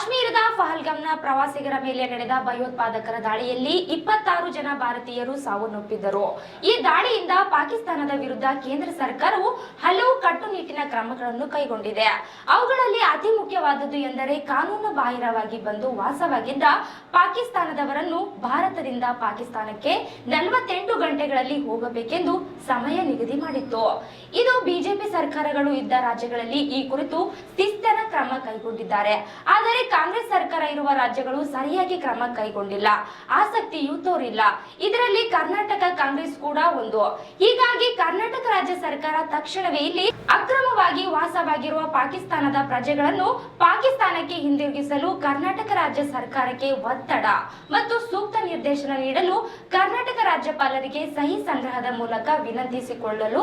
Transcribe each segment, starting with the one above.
ಕಾಶ್ಮೀರದ ಪಹಲ್ಗಾಮ್ನ ಪ್ರವಾಸಿಗರ ಮೇಲೆ ನಡೆದ ಭಯೋತ್ಪಾದಕರ ದಾಳಿಯಲ್ಲಿ ಇಪ್ಪತ್ತಾರು ಜನ ಭಾರತೀಯರು ಸಾವನ್ನಪ್ಪಿದ್ದರು ಈ ದಾಳಿಯಿಂದ ಪಾಕಿಸ್ತಾನದ ವಿರುದ್ಧ ಕೇಂದ್ರ ಸರ್ಕಾರವು ಹಲವು ಕಟ್ಟುನಿಟ್ಟಿನ ಕ್ರಮಗಳನ್ನು ಕೈಗೊಂಡಿದೆ. ಅವುಗಳಲ್ಲಿ ಅತಿ ಮುಖ್ಯವಾದದ್ದು ಎಂದರೆ ಕಾನೂನು ಬಾಹಿರವಾಗಿ ಬಂದು ವಾಸವಾಗಿದ್ದ ಪಾಕಿಸ್ತಾನದವರನ್ನು ಭಾರತದಿಂದ ಪಾಕಿಸ್ತಾನಕ್ಕೆ ನಲವತ್ತೆಂಟು ಗಂಟೆಗಳಲ್ಲಿ ಹೋಗಬೇಕೆಂದು ಸಮಯ ನಿಗದಿ ಮಾಡಿತ್ತು. ಇದು ಬಿಜೆಪಿ ಸರ್ಕಾರಗಳು ಇದ್ದ ರಾಜ್ಯಗಳಲ್ಲಿ ಈ ಕುರಿತು ಕ್ರಮ ಕೈಗೊಂಡಿದ್ದಾರೆ. ಆದರೆ ಕಾಂಗ್ರೆಸ್ ಸರ್ಕಾರ ಇರುವ ರಾಜ್ಯಗಳು ಸರಿಯಾಗಿ ಕ್ರಮ ಕೈಗೊಂಡಿಲ್ಲ. ಆಸಕ್ತಿಯೂ ತೋರಿಲ್ಲ ಇದರಲ್ಲಿ ಕರ್ನಾಟಕ ಕಾಂಗ್ರೆಸ್ ಕೂಡ ಒಂದು. ಹೀಗಾಗಿ ಕರ್ನಾಟಕ ರಾಜ್ಯ ಸರ್ಕಾರ ತಕ್ಷಣವೇ ಇಲ್ಲಿ ಅಕ್ರಮವಾಗಿ ವಾಸವಾಗಿರುವ ಪಾಕಿಸ್ತಾನದ ಪ್ರಜೆಗಳನ್ನು ಪಾಕಿಸ್ತಾನಕ್ಕೆ ಹಿಂದಿರುಗಿಸಲು ಕರ್ನಾಟಕ ರಾಜ್ಯ ಸರ್ಕಾರಕ್ಕೆ ಒತ್ತಡ ಮತ್ತು ಸೂಕ್ತ ನಿರ್ದೇಶನ ನೀಡಲು ಕರ್ನಾಟಕ ರಾಜ್ಯಪಾಲರಿಗೆ ಸಹಿ ಸಂಗ್ರಹದ ಮೂಲಕ ವಿನಂತಿಸಿಕೊಳ್ಳಲು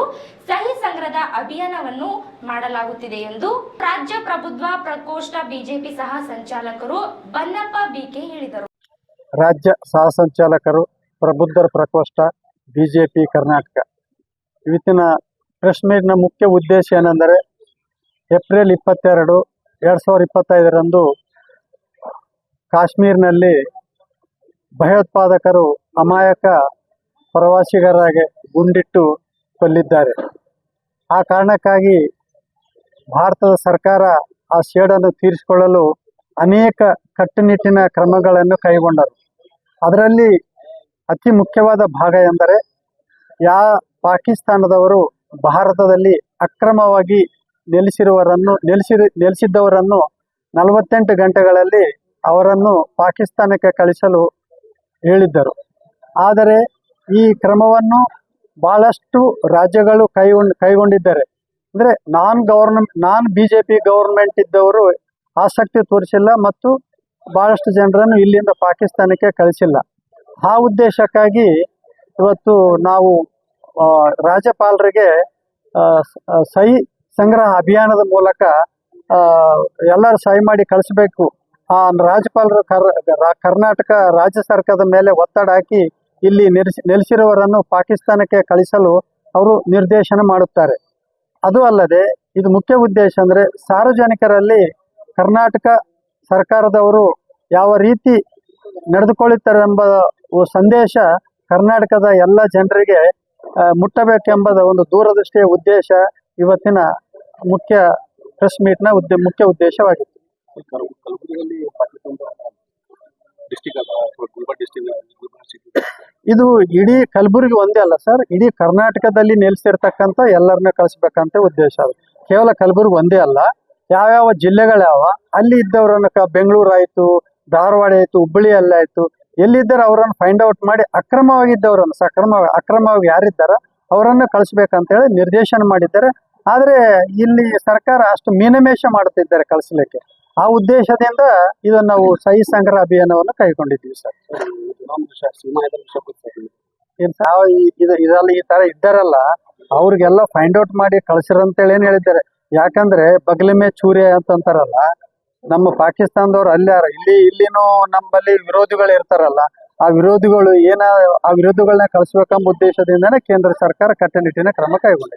ಸಹಿ ಸಂಗ್ರಹದ ಅಭಿಯಾನವನ್ನು ಮಾಡಲಾಗುತ್ತಿದೆ ಎಂದು ರಾಜ್ಯ ಪ್ರಭುತ್ವ ಪ್ರಕೋಷ್ಠ ಬಿಜೆಪಿ ಸಹ ಸಂಚಾಲಕರು ಬನ್ನಪ್ಪ ಬಿಕೆ ಹೇಳಿದರು. ರಾಜ್ಯ ಸಹ ಸಂಚಾಲಕರು ಪ್ರಬುದ್ಧರ ಪ್ರಕೋಷ್ಠ ಬಿಜೆಪಿ ಕರ್ನಾಟಕ. ಇವತ್ತಿನ ಪ್ರೆಸ್ ಮೀಟ್ನ ಮುಖ್ಯ ಉದ್ದೇಶ ಏನೆಂದರೆ ಏಪ್ರಿಲ್ ಇಪ್ಪತ್ತೆರಡು ಎರಡು ಸಾವಿರದ ಇಪ್ಪತ್ತೈದರಂದು ಕಾಶ್ಮೀರ್ನಲ್ಲಿ ಭಯೋತ್ಪಾದಕರು ಅಮಾಯಕ ಪ್ರವಾಸಿಗರಾಗಿ ಗುಂಡಿಟ್ಟು ಕೊಲ್ಲಿದ್ದಾರೆ. ಆ ಕಾರಣಕ್ಕಾಗಿ ಭಾರತದ ಸರ್ಕಾರ ಆ ಸೇಡನ್ನು ತೀರಿಸಿಕೊಳ್ಳಲು ಅನೇಕ ಕಟ್ಟುನಿಟ್ಟಿನ ಕ್ರಮಗಳನ್ನು ಕೈಗೊಂಡರು. ಅದರಲ್ಲಿ ಅತಿ ಮುಖ್ಯವಾದ ಭಾಗ ಎಂದರೆ, ಯಾ ಪಾಕಿಸ್ತಾನದವರು ಭಾರತದಲ್ಲಿ ಅಕ್ರಮವಾಗಿ ನೆಲೆಸಿರುವರನ್ನು ನೆಲೆಸಿರು, ನೆಲೆಸಿದ್ದವರನ್ನು ನಲವತ್ತೆಂಟು ಗಂಟೆಗಳಲ್ಲಿ ಅವರನ್ನು ಪಾಕಿಸ್ತಾನಕ್ಕೆ ಕಳಿಸಲು ಹೇಳಿದ್ದರು. ಆದರೆ ಈ ಕ್ರಮವನ್ನು ಬಹಳಷ್ಟು ರಾಜ್ಯಗಳು ಕೈಗೊಂಡು, ಕೈಗೊಂಡಿದ್ದಾರೆ, ಅಂದರೆ non government non B J P government ಇದ್ದವರು ಆಸಕ್ತಿ ತೋರಿಸಿಲ್ಲ ಮತ್ತು ಬಹಳಷ್ಟು ಜನರನ್ನು ಇಲ್ಲಿಂದ ಪಾಕಿಸ್ತಾನಕ್ಕೆ ಕಳಿಸಿಲ್ಲ. ಆ ಉದ್ದೇಶಕ್ಕಾಗಿ ಇವತ್ತು ನಾವು ರಾಜ್ಯಪಾಲರಿಗೆ ಸಹಿ ಸಂಗ್ರಹ ಅಭಿಯಾನದ ಮೂಲಕ ಎಲ್ಲರೂ ಸಹಿ ಮಾಡಿ ಕಳಿಸಬೇಕು. ಆ, ರಾಜ್ಯಪಾಲರು ಕರ್ ಕರ್ನಾಟಕ ರಾಜ್ಯ ಸರ್ಕಾರದ ಮೇಲೆ ಒತ್ತಡ ಹಾಕಿ ಇಲ್ಲಿ ನೆಲೆಸಿ ನೆಲೆಸಿರುವವರನ್ನು ಪಾಕಿಸ್ತಾನಕ್ಕೆ ಕಳಿಸಲು ಅವರು ನಿರ್ದೇಶನ ಮಾಡುತ್ತಾರೆ. ಅದು ಅಲ್ಲದೆ, ಇದು ಮುಖ್ಯ ಉದ್ದೇಶ ಅಂದರೆ ಸಾರ್ವಜನಿಕರಲ್ಲಿ ಕರ್ನಾಟಕ ಸರ್ಕಾರದವರು ಯಾವ ರೀತಿ ನಡೆದುಕೊಳ್ಳುತ್ತಾರೆ ಎಂಬ ಸಂದೇಶ ಕರ್ನಾಟಕದ ಎಲ್ಲ ಜನರಿಗೆ ಮುಟ್ಟಬೇಕೆಂಬ ಒಂದು ದೂರದೃಷ್ಟಿಯ ಉದ್ದೇಶ ಇವತ್ತಿನ ಮುಖ್ಯ ಪ್ರೆಸ್ ಮೀಟ್ನ ಉದ್ದೇ, ಮುಖ್ಯ ಉದ್ದೇಶವಾಗಿತ್ತು. ಇದು ಇಡೀ ಕಲಬುರಗಿ ಒಂದೇ ಅಲ್ಲ ಸರ್ ಇಡೀ ಕರ್ನಾಟಕದಲ್ಲಿ ನೆಲೆಸಿರ್ತಕ್ಕಂಥ ಎಲ್ಲರನ್ನ ಕಳಿಸ್ಬೇಕಂತ ಉದ್ದೇಶ ಅದು. ಕೇವಲ ಕಲಬುರಗಿ ಒಂದೇ ಅಲ್ಲ. ಯಾವ್ಯಾವ ಜಿಲ್ಲೆಗಳ್ಯಾವ ಅಲ್ಲಿ ಇದ್ದವರನ್ನ ಬೆಂಗಳೂರು ಆಯಿತು, ಧಾರವಾಡ ಆಯಿತು ಹುಬ್ಬಳ್ಳಿಯಲ್ಲಿ ಆಯಿತು, ಎಲ್ಲಿದ್ದಾರೆ ಅವರನ್ನು ಫೈಂಡ್ ಔಟ್ ಮಾಡಿ ಅಕ್ರಮವಾಗಿದ್ದವರನ್ನು, ಸಕ್ರಮ, ಅಕ್ರಮವಾಗಿ ಯಾರಿದ್ದಾರ ಅವರನ್ನು ಕಳಿಸ್ಬೇಕಂತೇಳಿ ನಿರ್ದೇಶನ ಮಾಡಿದ್ದಾರೆ. ಆದರೆ ಇಲ್ಲಿ ಸರ್ಕಾರ ಅಷ್ಟು ಮೀನಮೇಷ ಮಾಡುತ್ತಿದ್ದಾರೆ ಕಳಿಸ್ಲಿಕ್ಕೆ. ಆ ಉದ್ದೇಶದಿಂದ ಇದನ್ನು ನಾವು ಸಹಿ ಸಂಗ್ರಹ ಅಭಿಯಾನವನ್ನು ಕೈಗೊಂಡಿದ್ದೀವಿ ಸರ್. ಸೀಮಾ ಇದ್ರ ವಿಷಯ ಗೊತ್ತಾಗ್ತದೆ. ಏನ್ ನಾವು ಈ- ಇದು ಇದೆಲ್ಲ ಈ ತರ ಇದ್ದಾರಲ್ಲ, ಅವ್ರಿಗೆಲ್ಲ ಫೈಂಡ್ ಔಟ್ ಮಾಡಿ ಕಳ್ಸಿರಂತೇಳಿ ಏನ್ ಹೇಳಿದ್ದಾರೆ. ಯಾಕಂದ್ರೆ ಬಗ್ಲಿಮೆ ಚೂರಿ ಅಂತಂತಾರಲ್ಲ, ನಮ್ಮ ಪಾಕಿಸ್ತಾನದವ್ರು ಅಲ್ಲಾರ ಇಲ್ಲಿ, ಇಲ್ಲಿನೂ ನಮ್ಮಲ್ಲಿ ವಿರೋಧಿಗಳು ಇರ್ತಾರಲ್ಲ, ಆ ವಿರೋಧಿಗಳು ಏನ, ಆ ವಿರೋಧಿಗಳನ್ನ ಕಳಿಸ್ಬೇಕೆಂಬ ಉದ್ದೇಶದಿಂದನೇ ಕೇಂದ್ರ ಸರ್ಕಾರ ಕಟ್ಟುನಿಟ್ಟಿನ ಕ್ರಮ ಕೈಗೊಂಡಿದೆ.